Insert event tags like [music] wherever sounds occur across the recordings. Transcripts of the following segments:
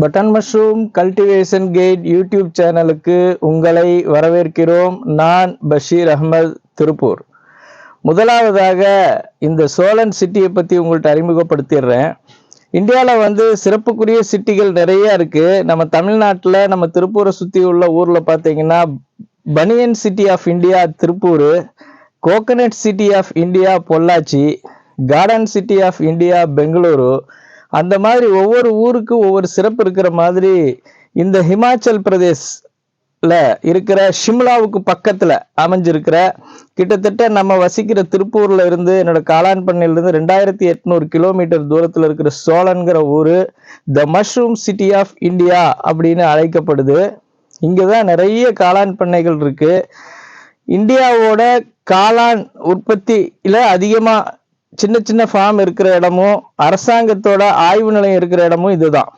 Button mushroom cultivation guide YouTube சேனலுக்கு உங்களை வரவேற்கிறோம். நான் பஷீர் அகமது திருப்பூர். முதலாவதாக இந்த சோழன் சிட்டியை பற்றி உங்கள்கிட்ட அறிமுகப்படுத்திடுறேன். இந்தியாவில் வந்து சிறப்புக்குரிய சிட்டிகள் நிறைய இருக்குது நம்ம தமிழ்நாட்டில் நம்ம திருப்பூரை சுற்றி உள்ள ஊரில் பார்த்தீங்கன்னா banian city of India Tiruppur. Coconut city of India Pollachi. Garden city of India Bengaluru. அந்த மாதிரி ஒவ்வொரு ஊருக்கு ஒவ்வொரு சிறப்பு இருக்கிற மாதிரி இந்த ஹிமாச்சல் பிரதேஷில் இருக்கிற ஷிம்லாவுக்கு பக்கத்தில் அமைஞ்சிருக்கிற கிட்டத்தட்ட நம்ம வசிக்கிற திருப்பூரில் இருந்து என்னோட காளான் பண்ணையிலேருந்து ரெண்டாயிரத்தி எட்நூறு கிலோமீட்டர் தூரத்தில் இருக்கிற சோழன்கிற ஊர் the mushroom city of India அப்படின்னு அழைக்கப்படுது. இங்கே தான் நிறைய காளான் பண்ணைகள் இருக்குது இந்தியாவோட காளான் உற்பத்தியில் அதிகமாக சின்ன சின்ன ஃபார்ம் இருக்கிற இடமும் அரசாங்கத்தோட ஆய்வு நிலையம் இருக்கிற இடமும் இதுதான்.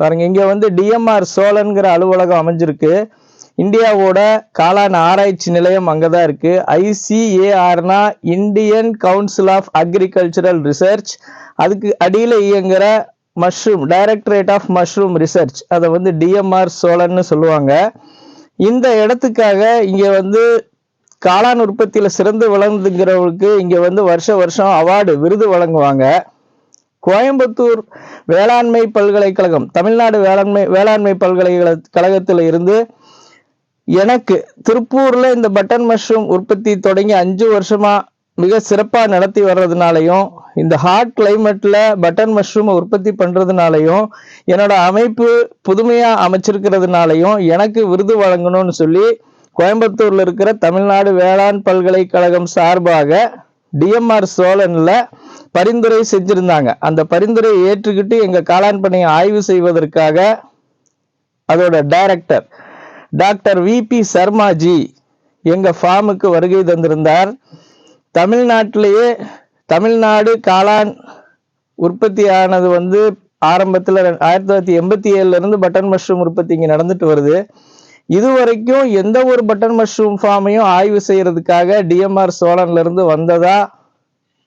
பாருங்க இங்க வந்து டிஎம்ஆர் சோழன்கிற அலுவலகம் அமைஞ்சிருக்கு. இந்தியாவோட காலான ஆராய்ச்சி நிலையம் அங்கதான் இருக்கு. ஐசிஏஆர்னா Indian council of agricultural research அதுக்கு அடியில் இயங்குற mushroom directorate of mushroom research அதை வந்து டிஎம்ஆர் சோழன்னு சொல்லுவாங்க. இந்த இடத்துக்காக இங்க வந்து காளான் உற்பத்தியில் சிறந்து விளங்குங்கிறவருக்கு இங்கே வந்து வருஷ வருஷம் அவார்டு விருது வழங்குவாங்க. கோயம்புத்தூர் வேளாண்மை பல்கலைக்கழகம் தமிழ்நாடு வேளாண்மை வேளாண்மை பல்கலைக்கழகத்தில் இருந்து எனக்கு திருப்பூர்ல இந்த பட்டன் மஷ்ரூம் உற்பத்தி தொடங்கி அஞ்சு வருஷமா மிக சிறப்பாக நடத்தி வர்றதுனாலையும் இந்த ஹாட் கிளைமேட்டில் பட்டன் மஷ்ரூம் உற்பத்தி பண்ணுறதுனாலையும் என்னோட அமைப்பு புதுமையாக அமைச்சிருக்கிறதுனாலையும் எனக்கு விருது வழங்கணும்னு சொல்லி கோயம்புத்தூர்ல இருக்கிற தமிழ்நாடு வேளாண் பல்கலைக்கழகம் சார்பாக டிஎம்ஆர் சோழன்ல பரிந்துரை செஞ்சிருந்தாங்க. அந்த பரிந்துரையை ஏற்றுக்கிட்டு எங்க காளான் பணியை ஆய்வு செய்வதற்காக அதோட director doctor V P Sharmaji எங்க ஃபார்முக்கு வருகை தந்திருந்தார். தமிழ்நாட்டிலேயே தமிழ்நாடு காளான் உற்பத்தி ஆனது வந்து ஆரம்பத்தில் ஆயிரத்தி தொள்ளாயிரத்தி எண்பத்தி ஏழுல இருந்து பட்டன் மஷ்ரூம் உற்பத்தி இங்கே நடந்துட்டு வருது. இதுவரைக்கும் எந்த ஒரு பட்டன் மஷ்ரூம் ஃபார்மையும் ஆய்வு செய்யறதுக்காக டிஎம்ஆர் சோழன்ல இருந்து வந்ததா?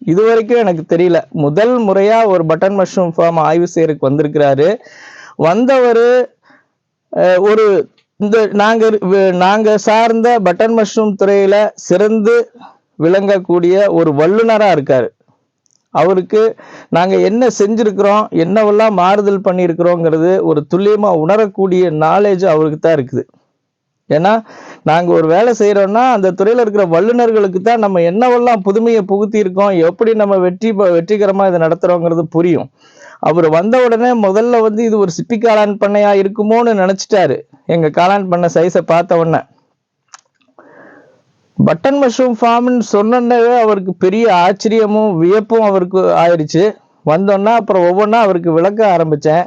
இதுவரைக்கும் எனக்கு தெரியல. முதல் முறையாக ஒரு பட்டன் மஷ்ரூம் ஃபார்ம் ஆய்வு செய்யறதுக்கு வந்திருக்கிறாரு. வந்தவர் ஒரு இந்த நாங்கள் நாங்கள் சார்ந்த பட்டன் மஷ்ரூம் துறையில் சிறந்து விளங்கக்கூடிய ஒரு வல்லுநராக இருக்கார். அவருக்கு நாங்கள் என்ன செஞ்சுருக்கிறோம் என்னவெல்லாம் மாறுதல் பண்ணியிருக்கிறோங்கிறது ஒரு துல்லியமாக உணரக்கூடிய நாலேஜ் அவருக்கு தான் இருக்குது. ஏன்னா நாங்கள் ஒரு வேலை செய்கிறோம்னா அந்த துறையில் இருக்கிற வல்லுநர்களுக்கு தான் நம்ம என்னவெல்லாம் புதுமையை புகுத்தி இருக்கோம் எப்படி நம்ம வெற்றி வெற்றிகரமாக இதை நடத்துகிறோங்கிறது புரியும். அவர் வந்த உடனே முதல்ல வந்து இது ஒரு சிப்பி காளான் பண்ணையா இருக்குமோன்னு நினச்சிட்டாரு. எங்கள் காளான் பண்ண சைஸை பார்த்த உடனே. பட்டன் மஷ்ரூம் ஃபார்ம்னு சொன்னே அவருக்கு பெரிய ஆச்சரியமும் வியப்பும் அவருக்கு ஆயிடுச்சு வந்தோன்னா அப்புறம் ஒவ்வொன்றா அவருக்கு விளக்க ஆரம்பித்தேன்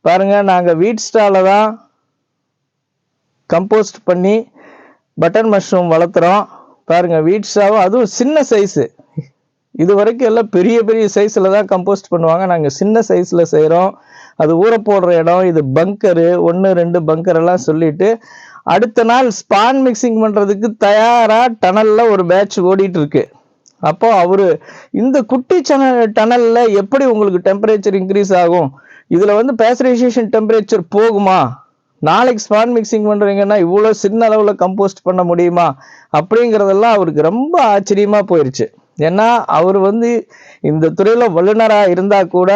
பாருங்கள் நாங்கள் வீட் ஸ்டாலில் தான் கம்போஸ்ட் பண்ணி பட்டன் மஷ்ரூம் வளர்த்துறோம். பாருங்கள் வீட் அதுவும் சின்ன சைஸு இது வரைக்கும் எல்லாம் பெரிய பெரிய சைஸில் தான் கம்போஸ்ட் பண்ணுவாங்க. நாங்கள் சின்ன சைஸில் செய்கிறோம் அது ஊற போடுற இடம் இது பங்கரு ஒன்று ரெண்டு பங்கர் எல்லாம் சொல்லிட்டு அடுத்த நாள் ஸ்பான் மிக்சிங் பண்ணுறதுக்கு தயாராக டனலில் ஒரு பேட்ச் ஓடிட்டு இருக்கு. அப்போ அவர் இந்த குட்டி சனல் டனலில் எப்படி உங்களுக்கு டெம்பரேச்சர் இன்க்ரீஸ் ஆகும்? இதில் வந்து பேசரைசேஷன் டெம்பரேச்சர் போகுமா? நாளைக்கு ஸ்பான் மிக்சிங் பண்ணுறீங்கன்னா இவ்வளோ சின்ன அளவில் கம்போஸ்ட் பண்ண முடியுமா? அப்படிங்கிறதெல்லாம் அவருக்கு ரொம்ப ஆச்சரியமாக போயிடுச்சு ஏன்னா அவர் வந்து இந்த துறையில் வல்லுநராக இருந்தால் கூட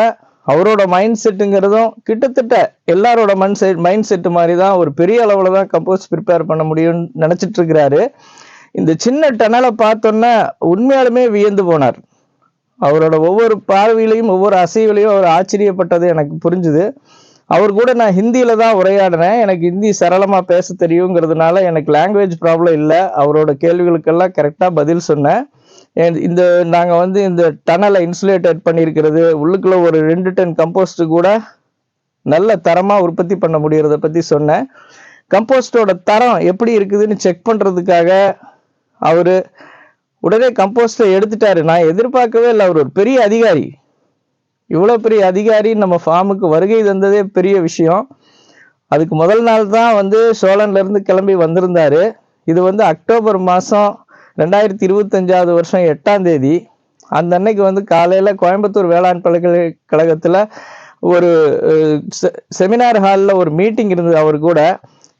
அவரோட மைண்ட் செட்டுங்கிறதும் கிட்டத்தட்ட எல்லாரோட மண் செட் மைண்ட் செட்டு மாதிரி தான் ஒரு பெரிய அளவில் தான் கம்போஸ்ட் ப்ரிப்பேர் பண்ண முடியும்னு நினச்சிட்டு இருக்கிறாரு. இந்த சின்ன டனலை பார்த்தோன்னே உண்மையாலுமே வியந்து போனார். அவரோட ஒவ்வொரு பார்வையிலையும் ஒவ்வொரு அசைவிலையும் அவர் ஆச்சரியப்பட்டது எனக்கு புரிஞ்சுது. அவர் கூட நான் ஹிந்தியில் தான் உரையாடினேன். எனக்கு ஹிந்தி சரளமாக பேச தெரியுங்கிறதுனால எனக்கு லாங்குவேஜ் ப்ராப்ளம் இல்லை. அவரோட கேள்விகளுக்கெல்லாம் கரெக்டாக பதில் சொன்னேன். இந்த நாங்கள் வந்து இந்த டனலை இன்சுலேட்டட் பண்ணியிருக்கிறது உள்ளுக்குள்ள ஒரு ரெண்டு டன் கம்போஸ்ட் கூட நல்ல தரமாக உற்பத்தி பண்ண முடியறத பற்றி சொன்னேன். கம்போஸ்டோட தரம் எப்படி இருக்குதுன்னு செக் பண்ணுறதுக்காக அவர் உடனே கம்போஸ்டை எடுத்துட்டாரு. நான் எதிர்பார்க்கவே இல்லை. அவர் ஒரு பெரிய அதிகாரி. இவ்வளோ பெரிய அதிகாரி நம்ம ஃபார்முக்கு வருகை தந்ததே பெரிய விஷயம். அதுக்கு முதல் நாள் தான் வந்து சோழன்லேருந்து கிளம்பி வந்திருந்தாரு. இது வந்து அக்டோபர் மாதம் ரெண்டாயிரத்தி இருபத்தஞ்சாவது வருஷம் எட்டாம் தேதி. அந்த அன்னைக்கு வந்து காலையில் கோயம்புத்தூர் வேளாண் பல்கலைக்கழகத்தில் ஒரு செமினார் ஹாலில் ஒரு மீட்டிங் இருந்தது அவர் கூட.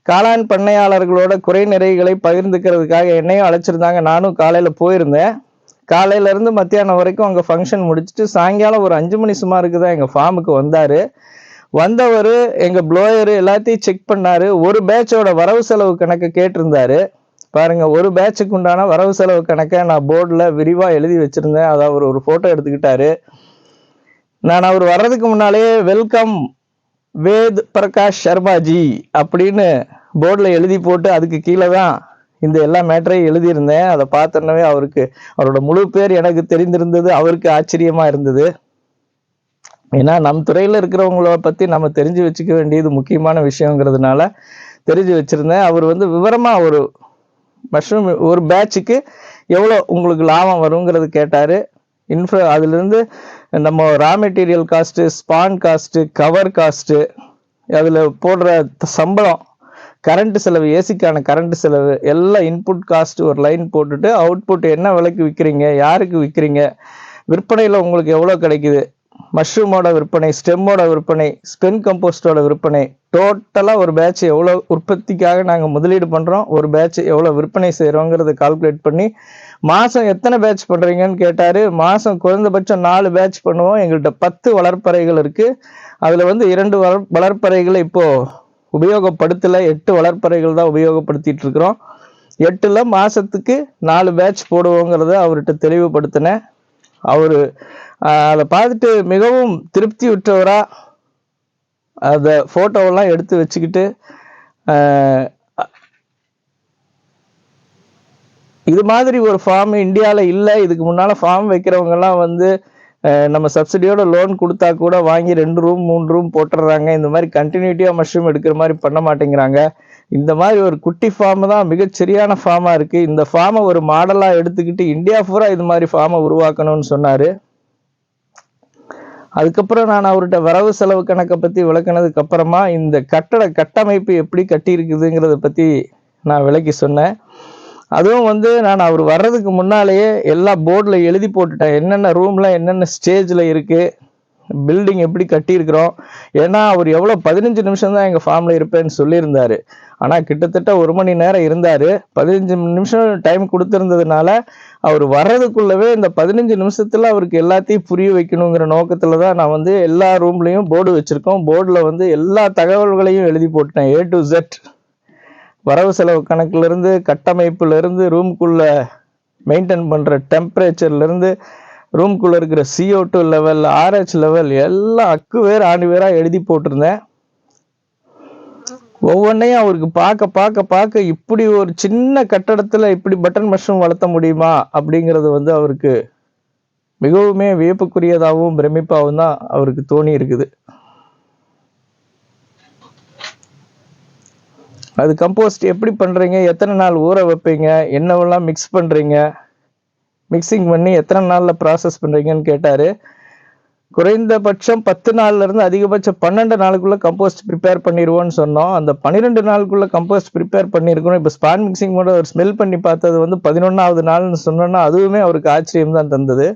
காளான் பண்ணையாளர்களோட குறை நிறைகளை பகிர்ந்துக்கிறதுக்காக என்னையும் அழைச்சிருந்தாங்க. நானும் காலையில் போயிருந்தேன். காலையில இருந்து மத்தியானம் வரைக்கும் அங்கே ஃபங்க்ஷன் முடிச்சுட்டு சாயங்காலம் ஒரு அஞ்சு மணி சுமாருக்கு இருக்குதான் எங்கள் ஃபார்முக்கு வந்தார். வந்தவர் எங்கள் ப்ளோயரு எல்லாத்தையும் செக் பண்ணாரு. ஒரு பேட்சோட வரவு செலவு கணக்கு கேட்டிருந்தாரு. பாருங்க ஒரு பேட்சுக்கு உண்டான வரவு செலவு கணக்கை நான் போர்டில் விரிவாக எழுதி வச்சிருந்தேன். அதை அவர் ஒரு ஃபோட்டோ எடுத்துக்கிட்டாரு. நான் அவர் வர்றதுக்கு முன்னாலே வெல்கம் வேத் பிரகாஷ் சர்மாஜி அப்படின்னு போர்டில் எழுதி போட்டு அதுக்கு கீழே தான் இந்த எல்லா மேட்டரையும் எழுதியிருந்தேன். அதை பார்த்தோன்னே அவருக்கு அவரோட முழு பேர் எனக்கு தெரிந்திருந்தது. அவருக்கு ஆச்சரியமா இருந்தது. ஏன்னா நம் துறையில் இருக்கிறவங்கள பற்றி நம்ம தெரிஞ்சு வச்சுக்க வேண்டியது முக்கியமான விஷயங்கிறதுனால தெரிஞ்சு வச்சுருந்தேன். அவர் வந்து விவரமாக ஒரு மஷ்ரூம் ஒரு பேட்சுக்கு எவ்வளோ உங்களுக்கு லாபம் வருங்கிறது கேட்டார். இன்ஃப்ரா அதுலேருந்து நம்ம raw material cost spawn cost cover cost அதில் போடுற சம்பளம் கரண்ட் செலவு ஏசிக்கான கரண்ட் செலவு எல்லாம் இன்புட் காஸ்ட் ஒரு லைன் போட்டுட்டு அவுட்புட் என்ன விலைக்கு விற்கிறீங்க யாருக்கு விற்கிறீங்க விற்பனையில் உங்களுக்கு எவ்வளோ கிடைக்குது? மஷ்ரூமோட விற்பனை ஸ்டெம்மோட விற்பனை ஸ்பென் கம்போஸ்டோட விற்பனை டோட்டலாக ஒரு பேட்ச் எவ்வளோ உற்பத்திக்காக நாங்கள் முதலீடு பண்ணுறோம் ஒரு பேட்ச் எவ்வளோ விற்பனை செய்கிறோங்கிறத கால்குலேட் பண்ணி மாதம் எத்தனை பேட்ச் பண்ணுறீங்கன்னு கேட்டார். மாதம் குறைந்தபட்சம் நாலு பேட்ச் பண்ணுவோம். எங்கள்கிட்ட பத்து வளர்ப்பறைகள் இருக்குது அதில் வந்து இரண்டு வளர் வளர்ப்பறைகளை இப்போது உபயோகப்படுத்தலை. எட்டு வளர்ப்பறைகள் தான் உபயோகப்படுத்திட்டு இருக்கிறோம் எட்டில் மாதத்துக்கு நாலு பேட்ச் போடுவோங்கிறத அவர்கிட்ட தெளிவுபடுத்தினேன். அவர் அதை பார்த்துட்டு மிகவும் திருப்தி உற்றவராக அதை ஃபோட்டோவெல்லாம் எடுத்து வச்சுக்கிட்டு ஆஹ், இது மாதிரி ஒரு ஃபார்ம் இந்தியாவில் இல்லை. இதுக்கு முன்னால் ஃபார்ம் வைக்கிறவங்கெல்லாம் வந்து நம்ம சப்சிடியோட லோன் கொடுத்தா கூட வாங்கி ரெண்டு ரூம் மூணு ரூம் போட்டுடுறாங்க. இந்த மாதிரி கண்டினியூட்டியாக மஷ்ரூம் எடுக்கிற மாதிரி பண்ண மாட்டேங்கிறாங்க. இந்த மாதிரி ஒரு குட்டி ஃபார்ம் தான் மிகச்சரியான ஃபார்மாக இருக்குது இந்த ஃபார்மை ஒரு மாடலாக எடுத்துக்கிட்டு இந்தியா பூரா இது மாதிரி ஃபார்மை உருவாக்கணும்னு சொன்னார். அதுக்கப்புறம் நான் அவர்கிட்ட வரவு செலவு கணக்கை பற்றி விளக்குனதுக்கு அப்புறமா இந்த கட்டட கட்டமைப்பு எப்படி கட்டியிருக்குதுங்கிறத பற்றி நான் விளக்கி சொன்னேன். அதுவும் வந்து நான் அவர் வர்றதுக்கு முன்னாலேயே எல்லா போர்டில் எழுதி போட்டுட்டேன். என்னென்ன ரூம்லாம் என்னென்ன ஸ்டேஜில் இருக்குது பில்டிங் எப்படி கட்டியிருக்கிறோம். ஏன்னா அவர் எவ்வளோ பதினஞ்சு நிமிஷம் தான் எங்கள் ஃபார்மில் இருப்பேன்னு சொல்லியிருந்தார். ஆனால் கிட்டத்தட்ட ஒரு மணி நேரம் இருந்தார். பதினஞ்சு நிமிஷம் டைம் கொடுத்துருந்ததுனால அவர் வர்றதுக்குள்ளவே இந்த பதினஞ்சு நிமிஷத்தில் அவருக்கு எல்லாத்தையும் புரிய வைக்கணுங்கிற நோக்கத்தில் தான் நான் வந்து எல்லா ரூம்லேயும் போர்டு வச்சுருக்கோம். போர்டில் வந்து எல்லா தகவல்களையும் எழுதி போட்டேன் ஏ டு ஜெட் வரவு செலவு கணக்குலேருந்து கட்டமைப்புலேருந்து ரூம்குள்ளே மெயின்டைன் பண்ணுற டெம்பரேச்சர்லேருந்து ரூம்குள்ளே இருக்கிற CO two level RH level எல்லாம் அக்கு வேறு ஆண்டு வேறாக எழுதி போட்டிருந்தேன். ஒவ்வொன்றையும் அவருக்கு பார்க்க பார்க்க பார்க்க இப்படி ஒரு சின்ன கட்டடத்தில் இப்படி பட்டன் மஷ்ரூம் வளர்த்த முடியுமா அப்படிங்கிறது வந்து அவருக்கு மிகவுமே வியப்புக்குரியதாகவும் பிரமிப்பாகவும் தான் அவருக்கு தோணி இருக்குது அது கம்போஸ்ட் எப்படி பண்ணுறீங்க எத்தனை நாள் ஊற வைப்பீங்க? என்னவெல்லாம் மிக்ஸ் பண்ணுறீங்க மிக்சிங் பண்ணி எத்தனை நாளில் ப்ராசஸ் பண்ணுறீங்கன்னு கேட்டார். குறைந்தபட்சம் பத்து நாள்லேருந்து அதிகபட்சம் பன்னெண்டு நாளுக்குள்ளே கம்போஸ்ட் ப்ரிப்பேர் பண்ணிடுவோம்னு சொன்னோம். அந்த பன்னிரெண்டு நாளுக்குள்ளே கம்போஸ்ட் ப்ரிப்பேர் பண்ணியிருக்கணும் இப்போ ஸ்பான் மிக்சிங் கூட ஒரு ஸ்மெல் பண்ணி பார்த்தது வந்து பதினொன்றாவது நாள்னு சொன்னோன்னா அதுவுமே அவருக்கு ஆச்சரியம் தான் தந்தது.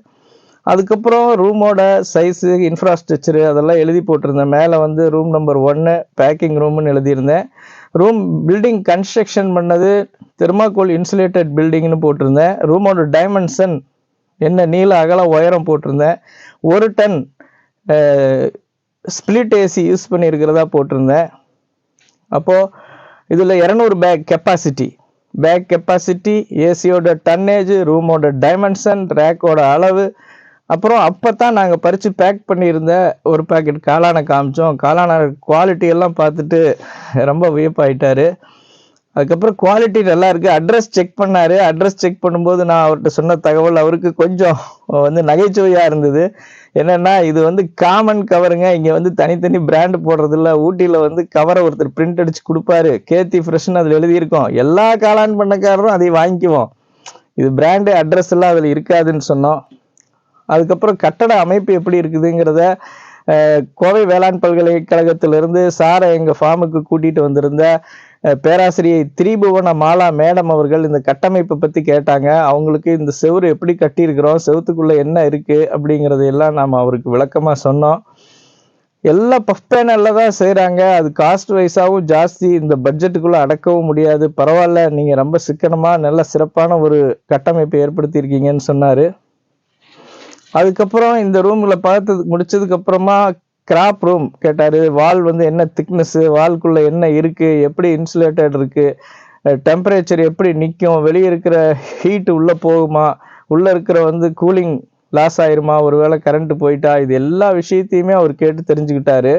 அதுக்கப்புறம் ரூமோட சைஸு இன்ஃப்ராஸ்ட்ரக்சரு அதெல்லாம் எழுதி போட்டிருந்தேன். மேலே வந்து ரூம் நம்பர் ஒன்று பேக்கிங் ரூம்னு எழுதியிருந்தேன். ரூம் பில்டிங் கன்ஸ்ட்ரக்ஷன் பண்ணது தெர்மாகோல் இன்சுலேட்டட் பில்டிங்னு போட்டிருந்தேன். ரூமோட டைமென்ஷன் என்ன நீள அகல உயரம் போட்டிருந்தேன். ஒரு டன் ஸ்பிளிட் ஏசி யூஸ் பண்ணியிருக்கிறதா போட்டிருந்தேன். அப்போது இதில் இரநூறு பேக் கெப்பாசிட்டி பேக் கெப்பாசிட்டி ஏசியோட டன்னேஜ் ரூமோட டைமென்ஷன் ரேக்கோட அளவு அப்புறம் அப்போ தான் நாங்கள் பறித்து பேக் பண்ணியிருந்த ஒரு பாக்கெட் காளானை காமிச்சோம். காளான குவாலிட்டி எல்லாம் பார்த்துட்டு ரொம்ப வியப்பாயிட்டார். அதுக்கப்புறம் குவாலிட்டி நல்லா இருக்கு. அட்ரஸ் செக் பண்ணார். அட்ரஸ் செக் பண்ணும்போது நான் அவர்கிட்ட சொன்ன தகவல் அவருக்கு கொஞ்சம் வந்து நகைச்சுவையாக இருந்தது. என்னென்னா இது வந்து காமன் கவருங்க இங்கே வந்து தனித்தனி பிராண்டு போடுறதில்ல. ஊட்டியில் வந்து கவரை ஒருத்தர் பிரிண்ட் அடித்து கொடுப்பாரு. கேத்தி ஃப்ரெஷ்னு அதில் எழுதியிருக்கோம். எல்லா காளான் பண்ணக்காரரும் அதை வாங்கிக்குவோம். இது பிராண்டு அட்ரஸ் எல்லாம் அதில் இருக்காதுன்னு சொன்னோம். அதுக்கப்புறம் கட்டட அமைப்பு எப்படி இருக்குதுங்கிறத கோவை வேளாண் பல்கலைக்கழகத்திலிருந்து சாரை எங்கள் ஃபார்முக்கு கூட்டிகிட்டு வந்திருந்த பேராசிரியை திரிபுவன மாலா மேடம் அவர்கள் இந்த கட்டமைப்பை பற்றி கேட்டாங்க. அவங்களுக்கு இந்த செவுரு எப்படி கட்டியிருக்கிறோம் செவுத்துக்குள்ளே என்ன இருக்குது அப்படிங்கிறதையெல்லாம் நாம் அவருக்கு விளக்கமாக சொன்னோம். எல்லா பஃப் பேனலில் தான் செய்கிறாங்க அது காஸ்ட் வைஸாகவும் ஜாஸ்தி. இந்த பட்ஜெட்டுக்குள்ளே அடக்கவும் முடியாது. பரவாயில்ல நீங்கள் ரொம்ப சிக்கனமாக நல்ல சிறப்பான ஒரு கட்டமைப்பை ஏற்படுத்தியிருக்கீங்கன்னு சொன்னார். அதுக்கப்புறம் இந்த ரூமில் பார்த்தது முடிச்சதுக்கப்புறமா கிராப் ரூம் கேட்டார். வால் வந்து என்ன திக்னஸ்ஸு வால்குள்ளே என்ன இருக்குது எப்படி இன்சுலேட்டட் இருக்குது டெம்பரேச்சர் எப்படி நிற்கும் வெளியே இருக்கிற ஹீட் உள்ளே போகுமா உள்ளே இருக்கிற வந்து கூலிங் லாஸ் ஆயிருமா ஒருவேளை கரண்ட் போயிட்டா இது எல்லா விஷயத்தையுமே அவர் கேட்டு தெரிஞ்சுக்கிட்டாரு.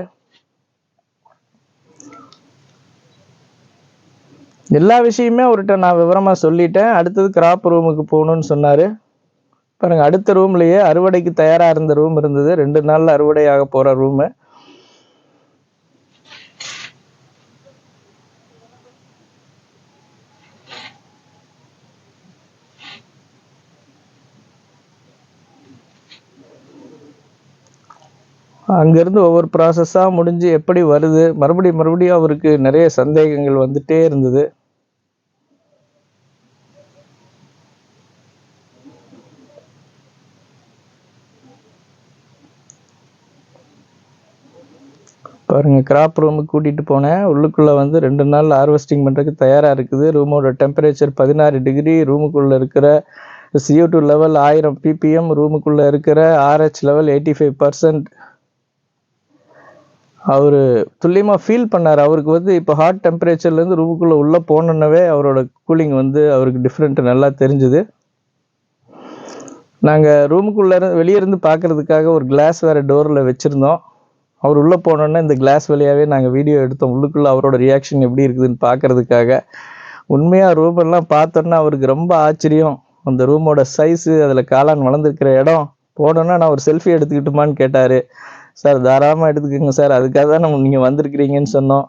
எல்லா விஷயமே அவர்கிட்ட நான் விவரமாக சொல்லிட்டேன். அடுத்தது கிராப் ரூமுக்கு போகணும்னு சொன்னார். பாருங்க அடுத்த ரூம்லயே அறுவடைக்கு தயாராக இருந்த ரூம் இருந்தது. ரெண்டு நாளில் அறுவடையாக போகிற ரூமு. அங்கேருந்து ஒவ்வொரு ப்ராசஸாக முடிஞ்சு எப்படி வருது? மறுபடியும் மறுபடியும் அவருக்கு நிறைய சந்தேகங்கள் வந்துட்டே இருந்தது. பாருங்கள் கிராப் ரூமுக்கு கூட்டிகிட்டு போனேன். உள்ளுக்குள்ளே வந்து ரெண்டு நாள் ஹார்வெஸ்டிங் பண்ணுறதுக்கு தயாராக இருக்குது. ரூமோட டெம்பரேச்சர் பதினாறு டிகிரி ரூமுக்குள்ளே இருக்கிற சிஓ டூ லெவல் ஆயிரம் பிபிஎம் ரூமுக்குள்ளே இருக்கிற RH level eighty five percent அவர் துல்லியமாக ஃபீல் பண்ணார். அவருக்கு வந்து இப்போ ஹாட் டெம்பரேச்சர்லேருந்து ரூமுக்குள்ளே உள்ளே போனோன்னவே அவரோட கூலிங் வந்து அவருக்கு டிஃப்ரெண்ட் நல்லா தெரிஞ்சுது. நாங்கள் ரூமுக்குள்ளே இருந்து வெளியே இருந்து பார்க்கறதுக்காக ஒரு கிளாஸ் வேறு டோரில் வச்சுருந்தோம். அவர் உள்ளே போனோன்னே இந்த கிளாஸ் வழியாகவே நாங்கள் வீடியோ எடுத்தோம். உள்ளுக்குள்ளே அவரோட ரியாக்ஷன் எப்படி இருக்குதுன்னு பார்க்கறதுக்காக உண்மையாக ரூமெல்லாம் பார்த்தோன்னா அவருக்கு ரொம்ப ஆச்சரியம். அந்த ரூமோட சைஸு அதில் காளான் வளர்ந்துருக்கிற இடம். போனோன்னா நான் ஒரு செல்ஃபி எடுத்துக்கிட்டுமான்னு கேட்டார். சார் தாராளமாக எடுத்துக்கோங்க சார். அதுக்காக தான் நம்ம நீங்கள் வந்திருக்கிறீங்கன்னு சொன்னோம்.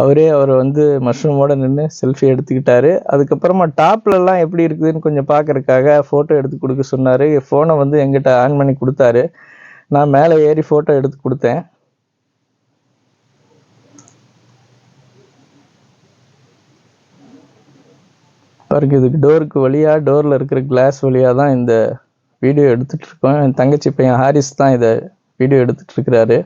அவரே அவர் வந்து மஷ்ரூமோட நின்று செல்ஃபி எடுத்துக்கிட்டாரு. அதுக்கப்புறமா டாப்லலாம் எப்படி இருக்குதுன்னு கொஞ்சம் பார்க்கறதுக்காக ஃபோட்டோ எடுத்து கொடுக்க சொன்னார். ஃபோனை வந்து எங்கிட்ட ஆன் பண்ணி கொடுத்தாரு. நான் மேலே ஏறி ஃபோட்டோ எடுத்து கொடுத்தேன். பாருங்க இதுக்கு டோருக்கு வழியாக டோரில் இருக்கிற கிளாஸ் வழியாக தான் இந்த வீடியோ எடுத்துகிட்ருக்கோம் என் தங்கச்சி பையன் ஹாரிஸ் தான் இதை வீடியோ எடுத்துகிட்ருக்கிறாரு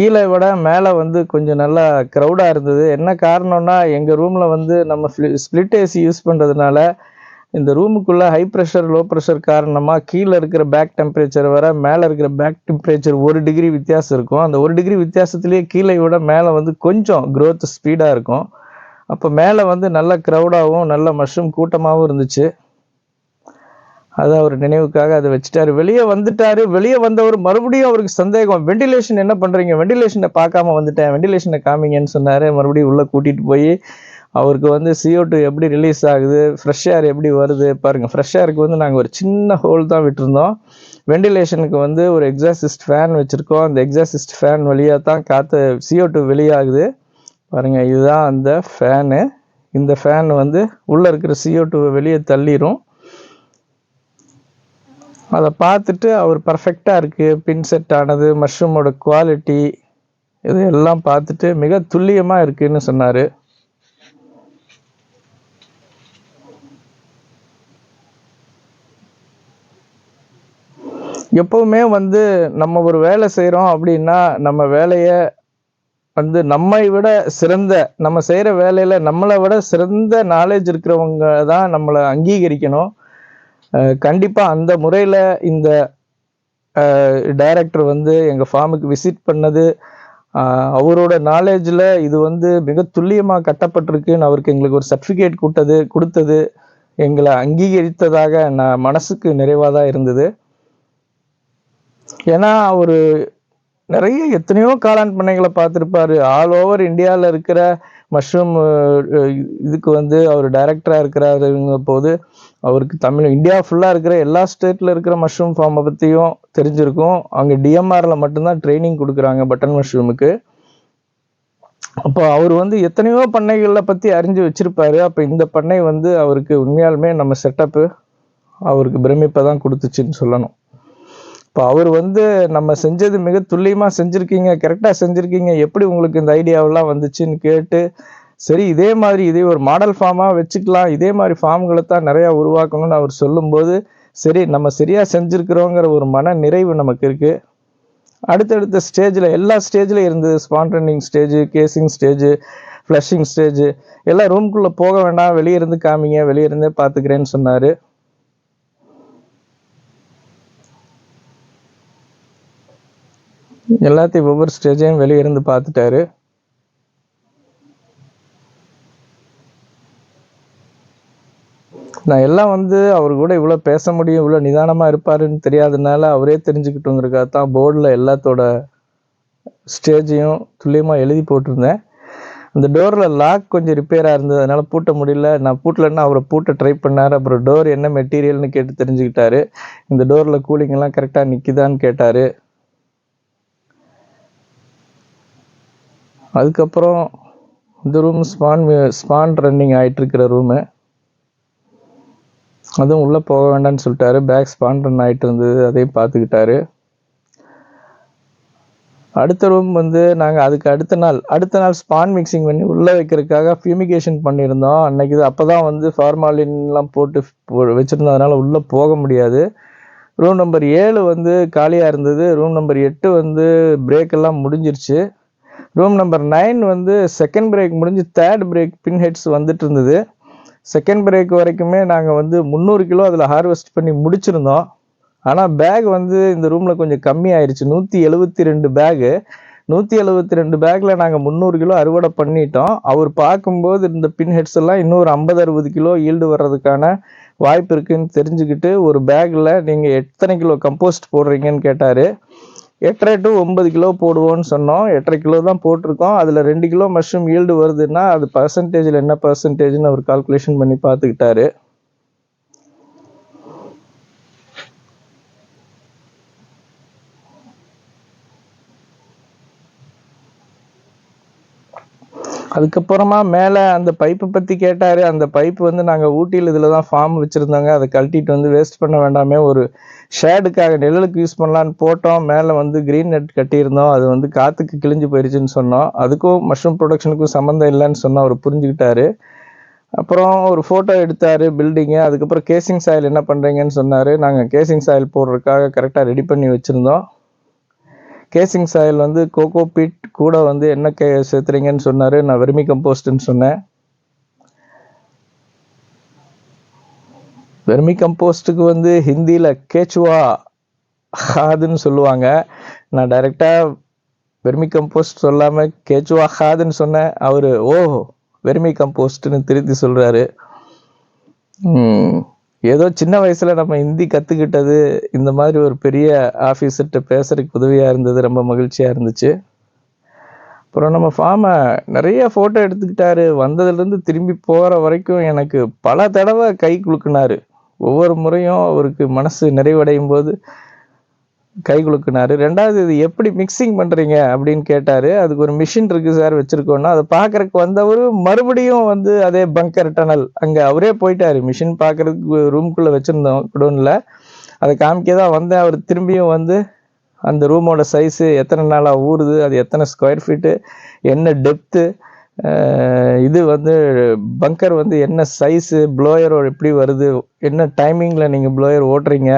கீழே விட மேலே வந்து கொஞ்சம் நல்லா க்ரௌடாக இருந்தது. என்ன காரணம்னா எங்கள் ரூமில் வந்து நம்ம ஸ்ப்ளிட் ஏசி யூஸ் பண்ணுறதுனால இந்த ரூமுக்குள்ளே ஹை ப்ரெஷர் லோ ப்ரெஷர் காரணமாக கீழே இருக்கிற பேக் டெம்பரேச்சர் வர மேலே இருக்கிற பேக் டெம்பரேச்சர் ஒரு டிகிரி வித்தியாசம் இருக்கும். அந்த ஒரு டிகிரி வித்தியாசத்துலேயே கீழே விட மேலே வந்து கொஞ்சம் க்ரோத் ஸ்பீடாக இருக்கும். அப்போ மேலே வந்து நல்ல க்ரௌடாகவும் நல்ல மஷ்ரூம் கூட்டமாகவும் இருந்துச்சு. அது அவர் நினைவுக்காக அதை வச்சுட்டாரு. வெளியே வந்துட்டாரு. வெளியே வந்தவர் மறுபடியும் அவருக்கு சந்தேகம். வெண்டிலேஷன் என்ன பண்ணுறீங்க வெண்டிலேஷனை பார்க்காம வந்துட்டேன். வெண்டிலேஷனை காமிங்கன்னு சொன்னார். மறுபடியும் உள்ளே கூட்டிகிட்டு போய் அவருக்கு வந்து சிஓ டூ எப்படி ரிலீஸ் ஆகுது? ஃப்ரெஷ் ஏர் எப்படி வருது? பாருங்கள் ஃப்ரெஷ் ஏருக்கு வந்து நாங்கள் ஒரு சின்ன ஹோல் தான் விட்டுருந்தோம். வெண்டிலேஷனுக்கு வந்து ஒரு எக்ஸாசிஸ்ட் ஃபேன் வச்சுருக்கோம். அந்த எக்ஸாசிஸ்ட் ஃபேன் வழியாக தான் காற்று சிஓ டூ வெளியாகுது. பாருங்க இதுதான் அந்த ஃபேனு இந்த ஃபேன் வந்து உள்ளே இருக்கிற சிஓ டூவை வெளியே தள்ளிடும் அதை பார்த்துட்டு அவர் பர்ஃபெக்டாக இருக்குது பின் செட் ஆனது மஷ்ரூமோட குவாலிட்டி இது எல்லாம் பார்த்துட்டு மிக துல்லியமாக இருக்குன்னு சொன்னார். எப்பவுமே வந்து நம்ம ஒரு வேலை செய்கிறோம் அப்படின்னா நம்ம வேலையை வந்து நம்மை விட சிறந்த நம்ம செய்கிற வேலையில் நம்மளை விட சிறந்த நாலேஜ் இருக்கிறவங்க தான் நம்மளை அங்கீகரிக்கணும். கண்டிப்பாக அந்த முறையில் இந்த டைரக்டர் வந்து எங்கள் ஃபார்முக்கு விசிட் பண்ணது அவரோட நாலேஜில் இது வந்து மிக துல்லியமாக கட்டப்பட்டிருக்குன்னு அவருக்கு எங்களுக்கு ஒரு சர்டிஃபிகேட் கொடுத்தது கொடுத்தது எங்களை அங்கீகரித்ததாக நான் மனசுக்கு நிறைவாக தான் இருந்தது. ஏன்னா அவர் நிறைய எத்தனையோ காளான் பண்ணைகளை பார்த்துருப்பாரு. ஆல் ஓவர் இந்தியாவில் இருக்கிற மஷ்ரூம் இதுக்கு வந்து அவர் டைரக்டராக இருக்கிறாருங்க போது அவருக்கு தமிழ் இந்தியா ஃபுல்லாக இருக்கிற எல்லா ஸ்டேட்டில் இருக்கிற மஷ்ரூம் ஃபார்மை பற்றியும் தெரிஞ்சிருக்கும். அங்கே டிஎம்ஆரில் மட்டும்தான் ட்ரைனிங் கொடுக்குறாங்க பட்டன் மஷ்ரூமுக்கு அப்போ அவர் வந்து எத்தனையோ பண்ணைகளை பற்றி அறிஞ்சு வச்சுருப்பாரு. அப்போ இந்த பண்ணை வந்து அவருக்கு உண்மையாலுமே நம்ம செட்டப்பு அவருக்கு பிரமிப்பை தான் கொடுத்துச்சுன்னு சொல்லணும். இப்போ அவர் வந்து நம்ம செஞ்சது மிக துல்லியமாக செஞ்சுருக்கீங்க கரெக்டாக செஞ்சுருக்கீங்க. எப்படி உங்களுக்கு இந்த ஐடியாவெல்லாம் வந்துச்சுன்னு கேட்டு சரி இதே மாதிரி இதே ஒரு மாடல் ஃபார்மாக வச்சுக்கலாம். இதே மாதிரி ஃபார்ம்களை தான் நிறையா உருவாக்கணும்னு அவர் சொல்லும்போது சரி நம்ம சரியாக செஞ்சுருக்கிறோங்கிற ஒரு மன நிறைவு நமக்கு இருக்குது அடுத்தடுத்த ஸ்டேஜில் எல்லா ஸ்டேஜில் இருந்தது. Spawn stage casing stage flushing stage எல்லாம் ரூம்குள்ளே போக வேண்டாம். வெளியே இருந்து காமிங்க. வெளியே இருந்தே பார்த்துக்கிறேன்னு சொன்னார். எல்லாத்தையும் ஒவ்வொரு ஸ்டேஜையும் வெளியே இருந்து பார்த்துட்டாரு நான் எல்லாம் வந்து அவர் கூட இவ்வளோ பேச முடியும் இவ்வளோ நிதானமாக இருப்பாருன்னு தெரியாதனால அவரே தெரிஞ்சுக்கிட்டோங்கிறக்காக தான் போர்டில் எல்லாத்தோட ஸ்டேஜையும் துல்லியமாக எழுதி போட்டிருந்தேன். அந்த டோரில் லாக் கொஞ்சம் ரிப்பேராக இருந்தது அதனால் பூட்ட முடியல. நான் பூட்டலன்னா அவரை பூட்ட ட்ரை பண்ணார். அப்புறம் டோர் என்ன மெட்டீரியல்னு கேட்டு தெரிஞ்சுக்கிட்டாரு. இந்த டோரில் கூலிங்கெல்லாம் கரெக்டாக நிற்கிதான்னு கேட்டார். அதுக்கப்புறம் இந்த ரூம் ஸ்பான் ஸ்பான் ரன்னிங் ஆகிட்டுருக்கிற ரூமு அதுவும் உள்ளே போக வேண்டாம்னு சொல்லிட்டாரு. பேக் ஸ்பான் ரன் ஆகிட்டு இருந்தது. அதையும் பார்த்துக்கிட்டாரு. அடுத்த ரூம் வந்து நாங்கள் அதுக்கு அடுத்த நாள் அடுத்த நாள் ஸ்பான் மிக்சிங் பண்ணி உள்ளே வைக்கிறதுக்காக ஃபியூமிகேஷன் பண்ணியிருந்தோம். அன்னைக்கு அப்போ தான் வந்து ஃபார்மாலின்லாம் போட்டு போ- உள்ளே போக முடியாது. ரூம் நம்பர் ஏழு வந்து காலியாக இருந்தது. ரூம் நம்பர் எட்டு வந்து பிரேக் எல்லாம் முடிஞ்சிருச்சு. ரூம் நம்பர் நைன் வந்து செகண்ட் பிரேக் முடிஞ்சு தேர்ட் பிரேக் பின் ஹெட்ஸ் வந்துட்டு இருந்தது. செகண்ட் பிரேக் வரைக்குமே நாங்கள் வந்து முந்நூறு கிலோ அதில் ஹார்வெஸ்ட் பண்ணி முடிச்சிருந்தோம். ஆனால் பேக் வந்து இந்த ரூமில் கொஞ்சம் கம்மி ஆயிடுச்சு நூற்றி எழுபத்தி ரெண்டு பேகு நூற்றி எழுபத்தி ரெண்டு பேக்கில் நாங்கள் முந்நூறு கிலோ அறுவடை பண்ணிட்டோம். அவர் பார்க்கும்போது இந்த பின் ஹெட்ஸ் எல்லாம் இன்னொரு ஐம்பது அறுபது கிலோ ஈல்டு வர்றதுக்கான வாய்ப்பு இருக்குன்னு தெரிஞ்சுக்கிட்டு ஒரு பேக்கில் நீங்கள் எத்தனை கிலோ கம்போஸ்ட் போடுறீங்கன்னு கேட்டார். எட்டரை டு ஒன்பது கிலோ போடுவோம்னு சொன்னோம். எட்டரை கிலோ தான் போட்டிருக்கோம். அதில் ரெண்டு கிலோ மஷ்ரூம் ஈல்டு வருதுன்னா அது பர்சன்டேஜில் என்ன பர்சன்டேஜ்னு அவர் கால்குலேஷன் பண்ணி பார்த்துக்கிட்டாரு. அதுக்கப்புறமா மேலே அந்த பைப்பை பற்றி கேட்டார். அந்த பைப்பு வந்து நாங்கள் ஊட்டியில் இதில் தான் ஃபார்ம் வச்சுருந்தாங்க. அதை கழட்டிட்டு வந்து வேஸ்ட் பண்ண வேண்டாமே ஒரு ஷேடுக்காக நிழலுக்கு யூஸ் பண்ணலான்னு போட்டோம். மேலே வந்து க்ரீன் நெட் கட்டியிருந்தோம். அது வந்து காற்றுக்கு கிழிஞ்சு போயிடுச்சுன்னு சொன்னோம். அதுக்கும் மஷ்ரூம் ப்ரொடக்ஷனுக்கும் சம்மந்தம் இல்லைன்னு சொன்னால் அவர் புரிஞ்சுக்கிட்டாரு. அப்புறம் ஒரு ஃபோட்டோ எடுத்தார் பில்டிங்கு அதுக்கப்புறம் கேசிங் சாயில் என்ன பண்ணுறீங்கன்னு சொன்னார். நாங்கள் கேசிங் சாயில் போடுறதுக்காக கரெக்டாக ரெடி பண்ணி வச்சுருந்தோம். கேசிங் சாயில் வந்து கோகோ பீட் கூட வந்து என்ன கே சேர்த்துறீங்கன்னு சொன்னார். நான் வெர்மி கம்போஸ்ட்னு சொன்னேன். வெர்மி கம்போஸ்ட்டுக்கு வந்து ஹிந்தியில் கேச்சுவா ஹாதுன்னு சொல்லுவாங்க. நான் டைரெக்டாக வெர்மி கம்போஸ்ட் சொல்லாமல் கேச்சுவா ஹாதுன்னு சொன்னேன். அவர் ஓ வெர்மி கம்போஸ்ட்னு திருத்தி சொல்கிறாரு ஏதோ சின்ன வயசில் நம்ம ஹிந்தி கற்றுக்கிட்டது இந்த மாதிரி ஒரு பெரிய ஆஃபீஸர்கிட்ட பேசுகிறதுக்கு உதவியாக இருந்தது ரொம்ப மகிழ்ச்சியாக இருந்துச்சு. அப்புறம் நம்ம ஃபார்மை நிறைய ஃபோட்டோ எடுத்துக்கிட்டாரு. வந்ததுலேருந்து திரும்பி போகிற வரைக்கும் எனக்கு பல தடவை கை குலுக்குனாரு. ஒவ்வொரு முறையும் அவருக்கு மனசு நிறைவடையும் போது கை குலுக்குனாரு. ரெண்டாவது இது எப்படி மிக்சிங் பண்ணுறீங்க அப்படின்னு கேட்டார். அதுக்கு ஒரு மிஷின் இருக்குது சார் வச்சுருக்கோன்னா அதை பார்க்குறக்கு வந்தவர் மறுபடியும் வந்து அதே பங்கர் டனல் அங்கே அவரே போயிட்டார். மிஷின் பார்க்குறதுக்கு ரூம்குள்ளே வச்சுருந்தோம் குடோனில். அதை காமிக்க தான் வந்தேன். அவர் திரும்பியும் வந்து அந்த ரூமோட சைஸு எத்தனை நாளாக ஊறுது அது எத்தனை ஸ்கொயர் ஃபீட்டு என்ன டெப்த்து இது வந்து பங்கர் வந்து என்ன சைஸு ப்ளோயரோட எப்படி வருது என்ன டைமிங்கில் நீங்கள் ப்ளோயர் ஓட்டுறீங்க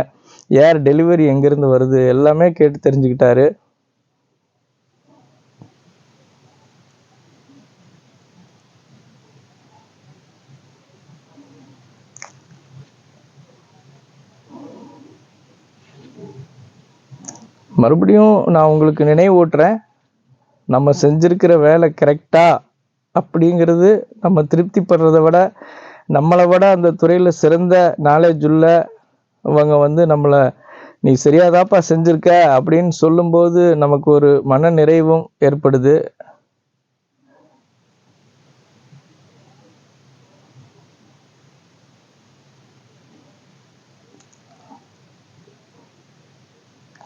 ஏர் டெலிவரி எங்கேருந்து வருது? எல்லாமே கேட்டு தெரிஞ்சுக்கிட்டாரு. மறுபடியும் நான் உங்களுக்கு நினைவூட்டுறேன். நம்ம செஞ்சிருக்கிற வேலை கரெக்டா அப்படிங்கிறது நம்ம திருப்திப்படுறத விட நம்மளை விட அந்த துறையில் சிறந்த நாலேஜ் உள்ள அவங்க வந்து நம்மளை நீ சரியாதாப்பா செஞ்சுருக்க? அப்படின்னு சொல்லும்போது நமக்கு ஒரு மன நிறைவும் ஏற்படுது.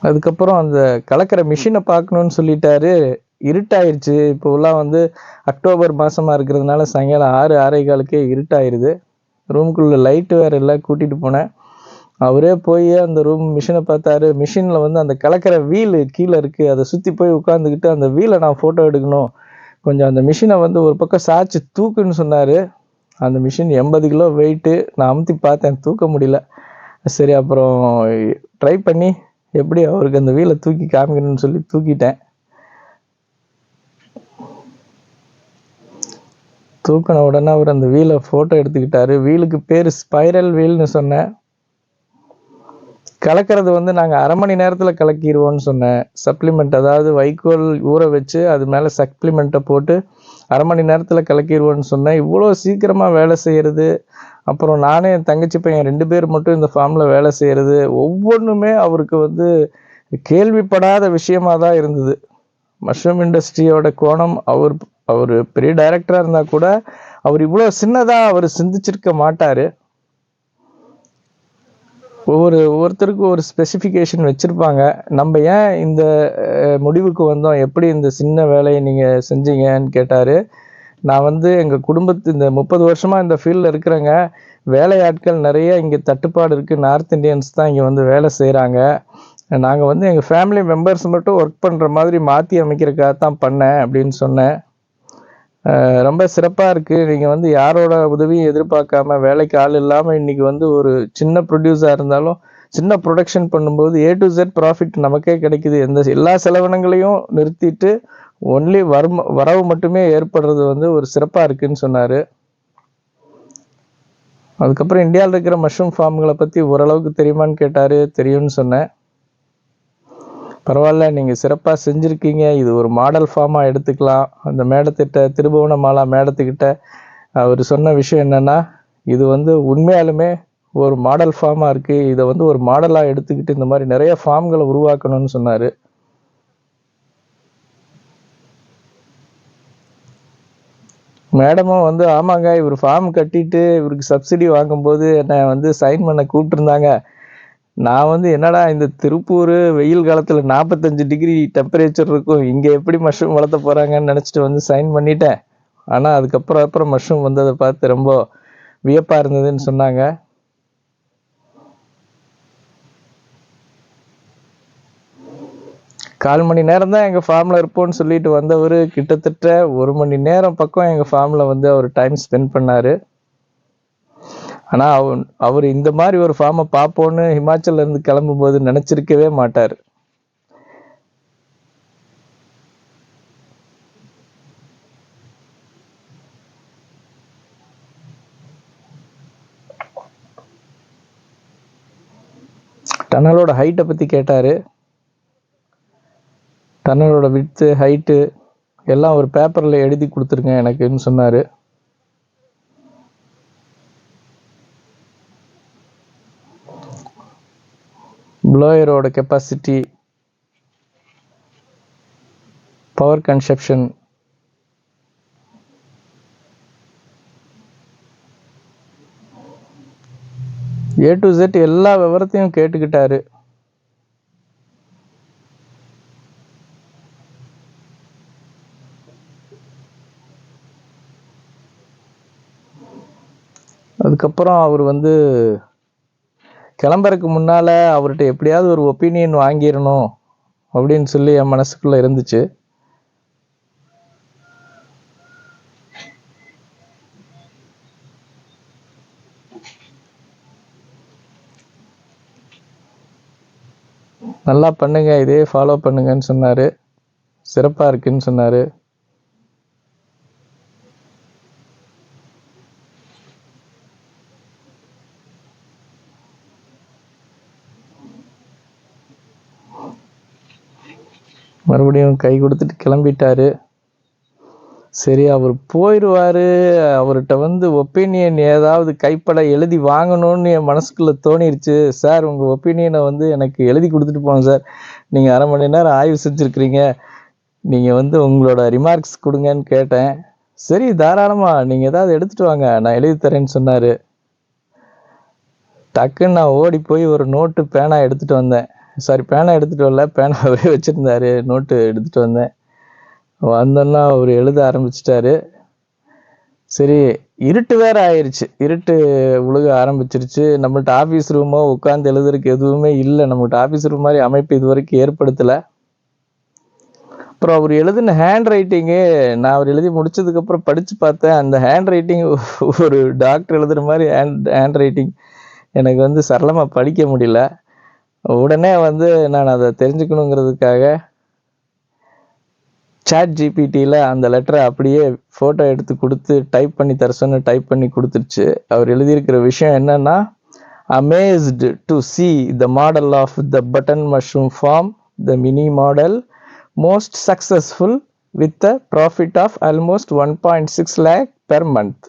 அதுக்கப்புறம் அந்த கலக்கிற மிஷினை பார்க்கணுன்னு சொல்லிட்டாரு. இருட்டாயிருச்சு. இப்போலாம் வந்து அக்டோபர் மாதமாக இருக்கிறதுனால சாயங்காலம் ஆறு ஆறே காலுக்கே இருட்டாயிருது. ரூம்குள்ளே லைட்டு வேற இல்லை. கூட்டிகிட்டு போனேன். அவரே போய் அந்த ரூம் மிஷினை பார்த்தாரு. மிஷினில் வந்து அந்த கலக்கிற வீல் கீழே இருக்குது அதை சுற்றி போய் உட்காந்துக்கிட்டு அந்த வீலை நான் ஃபோட்டோ எடுக்கணும். கொஞ்சம் அந்த மிஷினை வந்து ஒரு பக்கம் சாய்ச்சி தூக்குன்னு சொன்னார். அந்த மிஷின் எண்பது கிலோ வெயிட்டு நான் அமுத்தி பார்த்தேன். தூக்க முடியல. சரி அப்புறம் ட்ரை பண்ணி எப்படி அவருக்கு அந்த வீலை தூக்கி காமிக்கணும்னு சொல்லி தூக்கிட்டேன். தூக்கின உடனே அவர் அந்த வீலை ஃபோட்டோ எடுத்துக்கிட்டாரு. வீலுக்கு பேர் ஸ்பைரல் வீல்னு சொன்னேன். கலக்கிறது வந்து நாங்கள் அரை மணி நேரத்தில் கலக்கிடுவோம்னு சொன்னேன். சப்ளிமெண்ட் அதாவது வைக்கோல் ஊற வச்சு அது மேலே சப்ளிமெண்ட்டை போட்டு அரை மணி நேரத்தில் கலக்கிடுவோம்னு சொன்னேன். இவ்வளோ சீக்கிரமாக வேலை செய்கிறது அப்புறம் நானே என் தங்கச்சி பையன் ரெண்டு பேர் மட்டும் இந்த ஃபார்மில் வேலை செய்கிறது ஒவ்வொன்றுமே அவருக்கு வந்து கேள்விப்படாத விஷயமாக தான் இருந்தது. மஷ்ரூம் இண்டஸ்ட்ரியோட கோணம் அவர் அவர் பெரிய டைரக்டராக இருந்தால் கூட அவர் இவ்வளோ சின்னதாக அவர் சிந்திச்சிருக்க மாட்டார். ஒவ்வொரு ஒவ்வொருத்தருக்கும் ஒரு ஸ்பெசிஃபிகேஷன் வச்சுருப்பாங்க. நம்ம ஏன் இந்த முடிவுக்கு வந்தோம்? எப்படி இந்த சின்ன வேலையை நீங்கள் செஞ்சீங்கன்னு கேட்டார். நான் வந்து எங்கள் குடும்பத்து இந்த முப்பது வருஷமாக இந்த ஃபீல்டில் இருக்கிறேங்க. வேலையாட்கள் நிறைய இங்கே தட்டுப்பாடு இருக்குது நார்த் இந்தியன்ஸ் தான் இங்கே வந்து வேலை செய்கிறாங்க நாங்கள் வந்து எங்கள் ஃபேமிலி மெம்பர்ஸ் மட்டும் ஒர்க் பண்ணுற மாதிரி மாற்றி அமைக்கிறதுக்காக தான் பண்ணேன் அப்படின்னு சொன்னேன். ரொம்ப சிறப்பாக இருக்குது நீங்கள் வந்து யாரோட உதவியும் எதிர்பார்க்காம வேலைக்கு ஆள் இல்லாமல் இன்றைக்கி வந்து ஒரு சின்ன ப்ரொடியூஸாக இருந்தாலும் சின்ன ப்ரொடக்ஷன் பண்ணும்போது ஏ டு ஜெட் ப்ராஃபிட் நமக்கே கிடைக்குது. எந்த எல்லா செலவினங்களையும் நிறுத்திட்டு ஒன்லி வரும் வரவு மட்டுமே ஏற்படுறது வந்து ஒரு சிறப்பாக இருக்குன்னு சொன்னார். அதுக்கப்புறம் இந்தியாவில் இருக்கிற மஷ்ரூம் ஃபார்ம்களை பற்றி ஓரளவுக்கு தெரியுமான்னு கேட்டார். தெரியும்னு சொன்னேன். பரவாயில்ல நீங்கள் சிறப்பாக செஞ்சுருக்கீங்க. இது ஒரு மாடல் ஃபார்மாக எடுத்துக்கலாம். அந்த மேடத்திட்ட திருபுவனமாலா மேடத்துக்கிட்ட அவர் சொன்ன விஷயம் என்னென்னா இது வந்து உண்மையாலுமே ஒரு மாடல் ஃபார்மாக இருக்குது இதை வந்து ஒரு மாடலாக எடுத்துக்கிட்டு இந்த மாதிரி நிறைய ஃபார்ம்களை உருவாக்கணும்னு சொன்னார். மேடமும் வந்து ஆமாங்க இவர் ஃபார்ம் கட்டிட்டு இவருக்கு சப்சிடி வாங்கும்போது என்னை வந்து சைன் பண்ண கூப்பிட்டுருந்தாங்க. நான் வந்து என்னடா இந்த திருப்பூர் வெயில் காலத்தில் நாற்பத்தஞ்சு டிகிரி டெம்பரேச்சர் இருக்கும். இங்கே எப்படி மஷ்ரூம் வளர்த்த போகிறாங்கன்னு நினச்சிட்டு வந்து சைன் பண்ணிட்டேன். ஆனால் அதுக்கப்புறம் அப்புறம் மஷ்ரூம் வந்ததை பார்த்து ரொம்ப வியப்பாக இருந்ததுன்னு சொன்னாங்க. கால் மணி நேரம் தான் எங்கள் ஃபார்மில் இருப்போம்னு சொல்லிட்டு வந்தவர். கிட்டத்தட்ட ஒரு மணி நேரம் பக்கம் எங்கள் ஃபார்மில் வந்து அவர் டைம் ஸ்பெண்ட் பண்ணார். ஆனால் அவன் அவர் இந்த மாதிரி ஒரு ஃபார்மை பார்ப்போன்னு ஹிமாச்சல்ல இருந்து கிளம்பும்போது நினச்சிருக்கவே மாட்டார். டனலோட ஹைட்டை பற்றி கேட்டார். டனலோட வித்து ஹைட்டு எல்லாம் ஒரு பேப்பரில் எழுதி கொடுத்துருங்க எனக்குன்னு சொன்னார். ப்ளோயரோட capacity power consumption A to Z எல்லா விவரத்தையும் கேட்டுக்கிட்டாரு. அதுக்கப்புறம் அவர் வந்து கிளம்புறதுக்கு முன்னால் அவர்கிட்ட எப்படியாவது ஒரு ஒப்பீனியன் வாங்கிடணும் அப்படின்னு சொல்லி என் மனசுக்குள்ளே இருந்துச்சு. நல்லா பண்ணுங்க இதே ஃபாலோ பண்ணுங்கன்னு சொன்னார். சிறப்பாக இருக்குன்னு சொன்னார். மறுபடியும் கை கொடுத்துட்டு கிளம்பிட்டார். சரி அவர் போயிடுவார் அவர்கிட்ட வந்து ஒப்பீனியன் ஏதாவது கைப்பட எழுதி வாங்கணும்னு என் மனசுக்குள்ளே தோணிருச்சு. சார் உங்கள் ஒப்பீனியனை வந்து எனக்கு எழுதி கொடுத்துட்டு போங்க சார். நீங்கள் அரை மணி நேரம் ஆய்வு செஞ்சுருக்கிறீங்க. நீங்கள் வந்து உங்களோட ரிமார்க்ஸ் கொடுங்கன்னு கேட்டேன். சரி தாராளமாக நீங்கள் ஏதாவது எடுத்துகிட்டு வாங்க. நான் எழுதி தரேன்னு சொன்னார். டக்குன்னு நான் ஓடி போய் ஒரு நோட்டு பேனா எடுத்துகிட்டு வந்தேன். சாரி பேனா எடுத்துகிட்டு வரல. பேனாவே [laughs] வச்சுருந்தாரு. நோட்டு எடுத்துகிட்டு வந்தேன். வந்தோன்னா அவர் எழுத ஆரம்பிச்சிட்டாரு. சரி இருட்டு வேற ஆயிடுச்சு இருட்டு உழுக ஆரம்பிச்சிருச்சு. நம்மள்ட்ட ஆஃபீஸ் ரூமோ உட்காந்து எழுதுறதுக்கு எதுவுமே இல்லை. நம்மகிட்ட ஆஃபீஸ் ரூம் மாதிரி அமைப்பு இது வரைக்கும் ஏற்படுத்தலை. அப்புறம் அவர் எழுதின ஹேண்ட் ரைட்டிங்கு நான் அவர் எழுதி முடிச்சதுக்கப்புறம் படித்து பார்த்தேன். அந்த ஹேண்ட் ரைட்டிங் ஒரு டாக்டர் எழுதுகிற மாதிரி ஹேண்ட் ஹேண்ட் ரைட்டிங் எனக்கு வந்து சரளமாக படிக்க முடியல. உடனே வந்து நான் அதை தெரிஞ்சுக்கணுங்கிறதுக்காக சாட் ஜிபிடியில் அந்த லெட்டரை அப்படியே ஃபோட்டோ எடுத்து கொடுத்து டைப் பண்ணி தர சொன்ன டைப் பண்ணி கொடுத்துருச்சு. அவர் எழுதியிருக்கிற விஷயம் என்னன்னா amazed to see the model of the button mushroom farm the mini model most successful with a profit of almost one point six lakh per month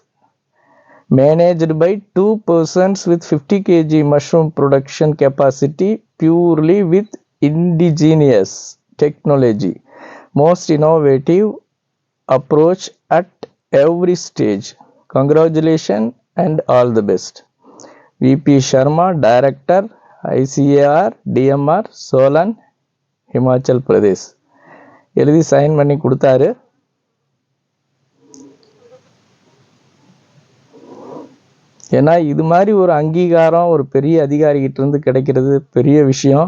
managed by two persons with 50 kg mushroom production capacity purely with indigenous technology most innovative approach at every stage congratulations and all the best vp sharma director icar dmr solan himachal pradesh எழுதி sign பண்ணி கொடுத்தாரு ஏன்னா இது மாதிரி ஒரு அங்கீகாரம் ஒரு பெரிய அதிகாரிகிட்ட இருந்து கிடைக்கிறது பெரிய விஷயம்.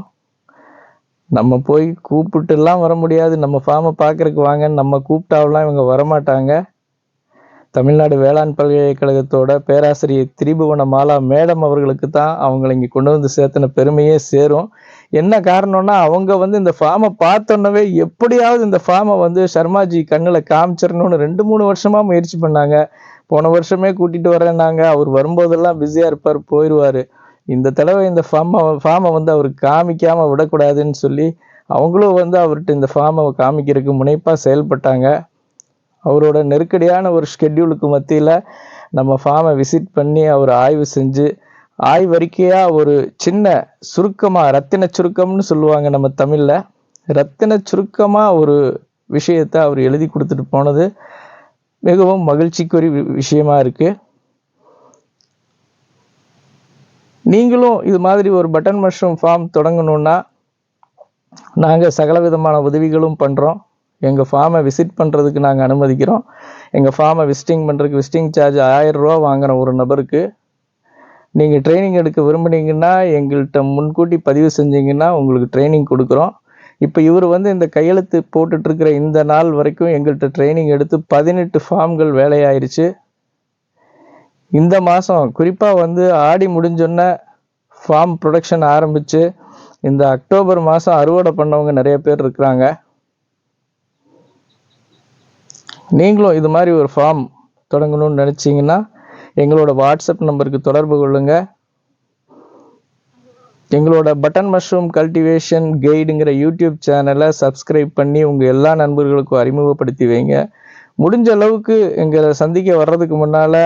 நம்ம போய் கூப்பிட்டுலாம் வர முடியாது. நம்ம ஃபார்மை பார்க்கறதுக்கு வாங்கன்னு நம்ம கூப்பிட்டாவெல்லாம் இவங்க வரமாட்டாங்க. தமிழ்நாடு வேளாண் பல்கலைக்கழகத்தோட பேராசிரியர் திரிபுவன மாலா மேடம் அவர்களுக்கு தான் அவங்களை இங்கே கொண்டு வந்து சேர்த்தின பெருமையே சேரும். என்ன காரணம்னா அவங்க வந்து இந்த ஃபார்மை பார்த்தோன்னவே எப்படியாவது இந்த ஃபார்மை வந்து சர்மாஜி கண்ணில் காமிச்சிடணும்னு ரெண்டு மூணு வருஷமாக முயற்சி பண்ணாங்க. போன வருஷமே கூட்டிட்டு வரேன்னாங்க. அவர் வரும்போதெல்லாம் பிஸியாக இருப்பார் போயிடுவார் இந்த தடவை இந்த ஃபார்மை ஃபார்மை வந்து அவர் காமிக்காமல் விடக்கூடாதுன்னு சொல்லி அவங்களும் வந்து அவர்கிட்ட இந்த ஃபார்மை காமிக்கிறதுக்கு முனைப்பாக செயல்பட்டாங்க. அவரோட நெருக்கடியான ஒரு ஷெட்யூலுக்கு மத்தியில் நம்ம ஃபார்மை விசிட் பண்ணி அவர் ஆய்வு செஞ்சு ஆய்வறிக்கையாக ஒரு சின்ன சுருக்கமாக ரத்தின சுருக்கம்னு சொல்லுவாங்க நம்ம தமிழில் ரத்தின சுருக்கமாக ஒரு விஷயத்தை அவர் எழுதி கொடுத்துட்டு போனது. மிகவும் மகிழ்ச்சிக்குரிய வி- விஷயமா இருக்கு. நீங்களும் இது மாதிரி ஒரு பட்டன் மஷ்ரூம் ஃபார்ம் தொடங்கணும்னா நாங்கள் சகல விதமான உதவிகளும் பண்ணுறோம் எங்கள் ஃபார்மை விசிட் பண்ணுறதுக்கு நாங்கள் அனுமதிக்கிறோம். எங்கள் ஃபார்மை விசிட்டிங் பண்ணுறதுக்கு விசிட்டிங் சார்ஜ் ஆயிரம் ரூபா வாங்குறோம் ஒரு நபருக்கு நீங்கள் ட்ரைனிங் எடுக்க விரும்புனீங்கன்னா எங்கள்கிட்ட முன்கூட்டி பதிவு செஞ்சீங்கன்னா உங்களுக்கு ட்ரைனிங் கொடுக்குறோம். இப்போ இவர் வந்து இந்த கையெழுத்து போட்டுட்ருக்கிற இந்த நாள் வரைக்கும் எங்கள்கிட்ட ட்ரைனிங் எடுத்து பதினெட்டு ஃபார்ம்கள் வேலையாயிருச்சு. இந்த மாதம் குறிப்பாக வந்து ஆடி முடிஞ்சோன்ன ஃபார்ம் ப்ரொடக்ஷன் ஆரம்பித்து இந்த அக்டோபர் மாதம் அறுவடை பண்ணவங்க நிறைய பேர் இருக்கிறாங்க. நீங்களும் இது மாதிரி ஒரு ஃபார்ம் தொடங்கணும்னு நினச்சிங்கன்னா எங்களோட வாட்ஸ்அப் நம்பருக்கு தொடர்பு கொள்ளுங்கள் எங்களோட பட்டன் மஷ்ரூம் கல்டிவேஷன் கைடுங்கிற யூடியூப் சேனலை சப்ஸ்கிரைப் பண்ணி உங்கள் எல்லா நண்பர்களுக்கும் அறிமுகப்படுத்தி வைங்க. முடிஞ்ச அளவுக்கு எங்களை சந்திக்க வர்றதுக்கு முன்னால்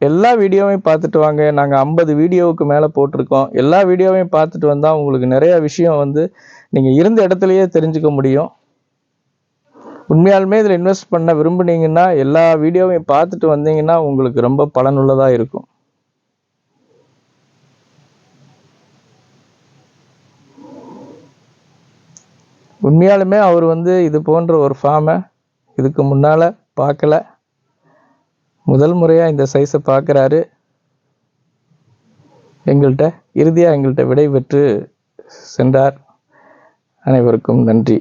எல்லா வீடியோவையும் பார்த்துட்டு வாங்க. நாங்கள் ஐம்பது வீடியோவுக்கு மேலே போட்டிருக்கோம். எல்லா வீடியோவையும் பார்த்துட்டு வந்தால் உங்களுக்கு நிறையா விஷயம் வந்து நீங்கள் இருந்த இடத்துலையே தெரிஞ்சுக்க முடியும். உண்மையாலுமே இதில் இன்வெஸ்ட் பண்ண விரும்புனீங்கன்னா எல்லா வீடியோவையும் பார்த்துட்டு வந்தீங்கன்னா உங்களுக்கு ரொம்ப பலனுள்ளதாக இருக்கும். உண்மையாலுமே அவர் வந்து இது போன்ற ஒரு ஃபார்மை இதுக்கு முன்னால் பார்க்கல. முதல் முறையாக இந்த சைஸை பார்க்குறாரு. எங்கள்கிட்ட இறுதியாக எங்கள்கிட்ட விடை பெற்று சென்றார். அனைவருக்கும் நன்றி.